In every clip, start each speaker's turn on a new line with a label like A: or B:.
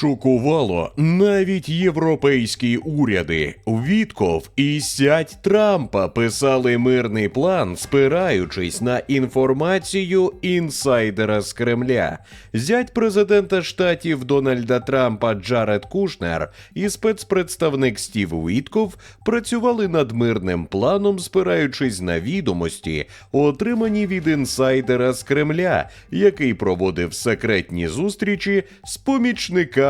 A: Шокувало навіть європейські уряди. Вітков і сядь Трампа писали мирний план, спираючись на інформацію інсайдера з Кремля. Зять президента штатів Дональда Трампа Джаред Кушнер і спецпредставник Стів Вітков працювали над мирним планом, спираючись на відомості, отримані від інсайдера з Кремля, який проводив секретні зустрічі з помічниками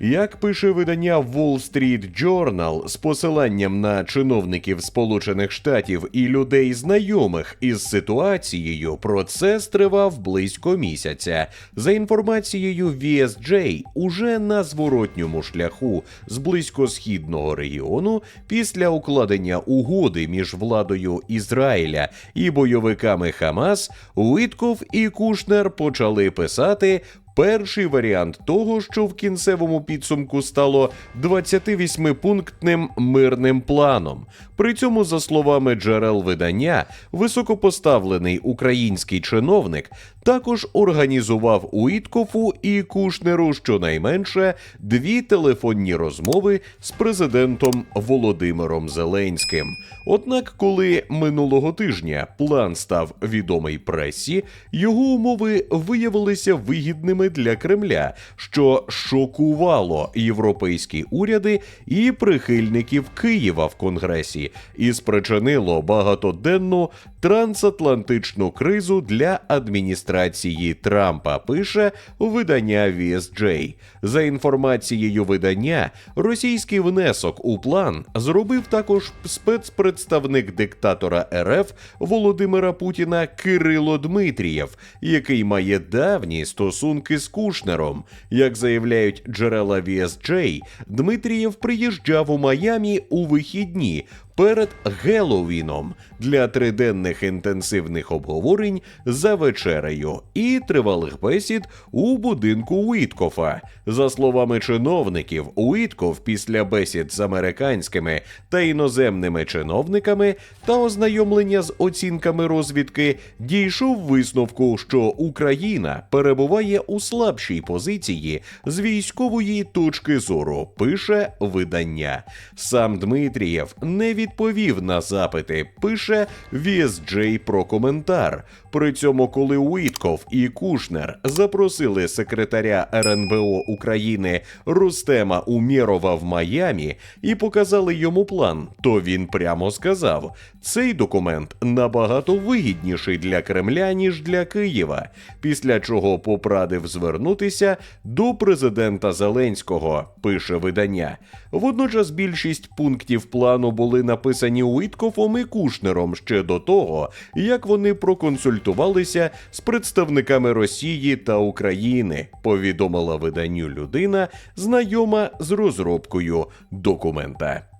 A: Як пише видання Wall Street Journal з посиланням на чиновників Сполучених Штатів і людей, знайомих із ситуацією, процес тривав близько місяця. За інформацією VSJ, уже на зворотньому шляху з близькосхідного регіону, після укладення угоди між владою Ізраїля і бойовиками Хамас, Уітков і Кушнер почали писати перший варіант того, що в кінцевому підсумку стало 28-пунктним мирним планом. При цьому, за словами джерел видання, високопоставлений український чиновник також організував Уіткофу і Кушнеру щонайменше дві телефонні розмови з президентом Володимиром Зеленським. Однак, коли минулого тижня план став відомий пресі, його умови виявилися вигідними для Кремля, що шокувало європейські уряди і прихильників Києва в Конгресі, і спричинило багатоденну трансатлантичну кризу для адміністрації Трампа. Пише видання VSJ. За інформацією видання, російський внесок у план зробив також спецпредставник диктатора РФ Володимира Путіна Кирило Дмитрієв, який має давні стосунки з Кушнером. Як заявляють джерела VSJ, Дмитрієв приїжджав у Майамі у вихідні перед Геловіном для триденних інтенсивних обговорень за вечерею і тривалих бесід у будинку Уіткофа. За словами чиновників, Уітков після бесід з американськими та іноземними чиновниками та ознайомлення з оцінками розвідки дійшов висновку, що Україна перебуває у слабшій позиції з військової точки зору. Пише видання. Сам Дмитрієв не відповів на запити. Пише VSJ про коментар. При цьому, коли Уітков і Кушнер запросили секретаря РНБО України Рустема Умєрова в Майамі і показали йому план, то він прямо сказав: цей документ набагато вигідніший для Кремля ніж для Києва. Після чого попрадив звернутися до президента Зеленського. Пише видання. Водночас більшість пунктів плану були написані Уіткофом і Кушнером ще до того, як вони проконсультувалися з представниками Росії та України, повідомила виданню людина, знайома з розробкою документа.